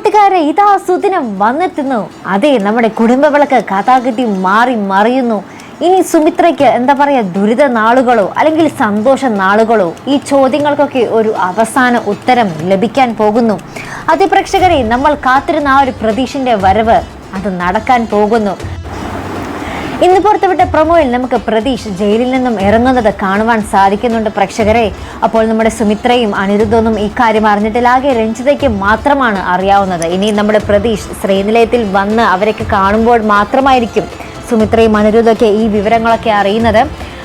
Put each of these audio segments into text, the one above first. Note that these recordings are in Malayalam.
കൂട്ടുകാരെ ഇതാ സുദിനം വന്നെത്തുന്നു. അതെ നമ്മുടെ കുടുംബ വിളക്ക് കഥാഗതി മാറി മറിയുന്നു. ഇനി സുമിത്രയ്ക്ക് എന്താ പറയുക ദുരിത നാളുകളോ അല്ലെങ്കിൽ സന്തോഷ നാളുകളോ? ഈ ചോദ്യങ്ങൾക്കൊക്കെ ഒരു അവസാന ഉത്തരം ലഭിക്കാൻ പോകുന്നു. അതിപ്രേക്ഷകരെ നമ്മൾ കാത്തിരുന്ന ആ ഒരു പ്രതീക്ഷന്റെ വരവ് അത് നടക്കാൻ പോകുന്നു. ഇന്ന് പുറത്തുവിട്ട പ്രൊമോയിൽ നമുക്ക് പ്രതീഷ് ജയിലിൽ നിന്നും ഇറങ്ങുന്നത് കാണുവാൻ സാധിക്കുന്നുണ്ട് പ്രേക്ഷകരെ. അപ്പോൾ നമ്മുടെ സുമിത്രയും അനിരുദ്ധൊന്നും ഇക്കാര്യം അറിഞ്ഞിട്ടില്ല. ആകെ രഞ്ജിതയ്ക്ക് മാത്രമാണ് അറിയാവുന്നത്. ഇനി നമ്മുടെ പ്രതീഷ് ശ്രീനിലയത്തിൽ വന്ന് അവരൊക്കെ കാണുമ്പോൾ മാത്രമായിരിക്കും സുമിത്രയും അനിരുദ്ധൊക്കെ ഈ വിവരങ്ങളൊക്കെ അറിയുന്നത്.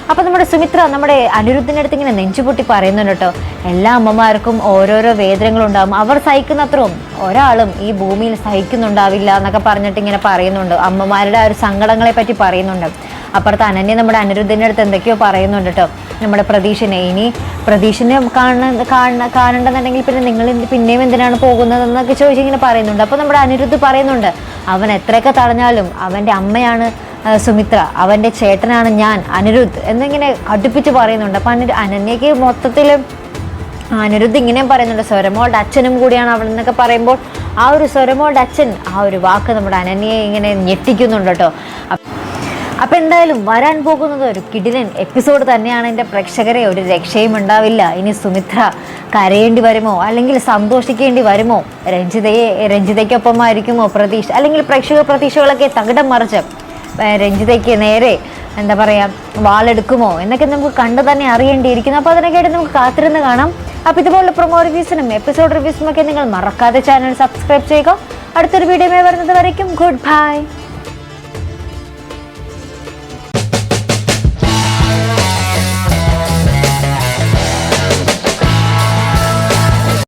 അപ്പോൾ നമ്മുടെ സുമിത്ര നമ്മുടെ അനിരുദ്ധിന്റെ അടുത്ത് ഇങ്ങനെ നെഞ്ചുപൊട്ടി പറയുന്നുണ്ട് കേട്ടോ. എല്ലാ അമ്മമാർക്കും ഓരോരോ വേദനകളുണ്ടാകും അവർ സഹിക്കുന്നത്രയും ഒരാളും ഈ ഭൂമിയിൽ സഹിക്കുന്നുണ്ടാവില്ല എന്നൊക്കെ പറഞ്ഞിട്ട് ഇങ്ങനെ പറയുന്നുണ്ട്. അമ്മമാരുടെ ആ ഒരു സങ്കടങ്ങളെ പറ്റി പറയുന്നുണ്ട്. അപ്പുറത്ത് അനന്യ നമ്മുടെ അനിരുദ്ധിന്റെ അടുത്ത് എന്തൊക്കെയോ പറയുന്നുണ്ട് കേട്ടോ. നമ്മുടെ പ്രതീക്ഷനെ ഇനി പ്രതീക്ഷനെ കാണുന്ന കാണ കാണണ്ടെന്നുണ്ടെങ്കിൽ പിന്നെ നിങ്ങൾ പിന്നെയും എന്തിനാണ് പോകുന്നതെന്നൊക്കെ ചോദിച്ചിങ്ങനെ പറയുന്നുണ്ട്. അപ്പോൾ നമ്മുടെ അനിരുദ്ധ് പറയുന്നുണ്ട് അവൻ എത്രയൊക്കെ തടഞ്ഞാലും അവന്റെ അമ്മയാണ് സുമിത്ര. അവന്റെ ചേട്ടനാണ് ഞാൻ അനിരുദ്ധ്. എന്നിങ്ങനെ അടുപ്പിച്ച് പറയുന്നുണ്ട്. അപ്പം അനിരു അനന്യക്ക് മൊത്തത്തിൽ അനിരുദ്ധ് ഇങ്ങനെയും പറയുന്നുണ്ട് സ്വരമോളുടെ അച്ഛനും കൂടിയാണ് അവൾ എന്നൊക്കെ പറയുമ്പോൾ ആ ഒരു സ്വരമോളുടെ അച്ഛൻ ആ ഒരു വാക്ക് നമ്മുടെ അനന്യയെ ഇങ്ങനെ ഞെട്ടിക്കുന്നുണ്ട് കേട്ടോ. അപ്പ- അപ്പം എന്തായാലും വരാൻ പോകുന്നത് ഒരു കിടിലൻ എപ്പിസോഡ് തന്നെയാണ്. എന്റെ പ്രേക്ഷകരെ ഒരു രക്ഷയും ഉണ്ടാവില്ല. ഇനി സുമിത്ര കരയേണ്ടി വരുമോ? അല്ലെങ്കിൽ സന്തോഷിക്കേണ്ടി വരുമോ? രഞ്ജിതയെ രഞ്ജിതയ്ക്കൊപ്പമായിരിക്കുമോ പ്രതീക്ഷ? അല്ലെങ്കിൽ പ്രേക്ഷക പ്രതീക്ഷകളൊക്കെ തകിടം മറിച്ച് രഞ്ജിതയ്ക്ക് നേരെ എന്താ പറയുക വാളെടുക്കുമോ? എന്നൊക്കെ നമുക്ക് കണ്ടു തന്നെ അറിയേണ്ടിയിരിക്കുന്നു. അപ്പോൾ അതിനൊക്കെയായിട്ട് നമുക്ക് കാത്തിരുന്ന് കാണാം. അപ്പോൾ ഇതുപോലുള്ള പ്രൊമോ റിവ്യൂസിനും എപ്പിസോഡ് റിവ്യൂസിനും ഒക്കെ നിങ്ങൾ മറക്കാതെ ചാനൽ സബ്സ്ക്രൈബ് ചെയ്യുക. അടുത്തൊരു വീഡിയോ വരുന്നത് വരയ്ക്കും. Good bye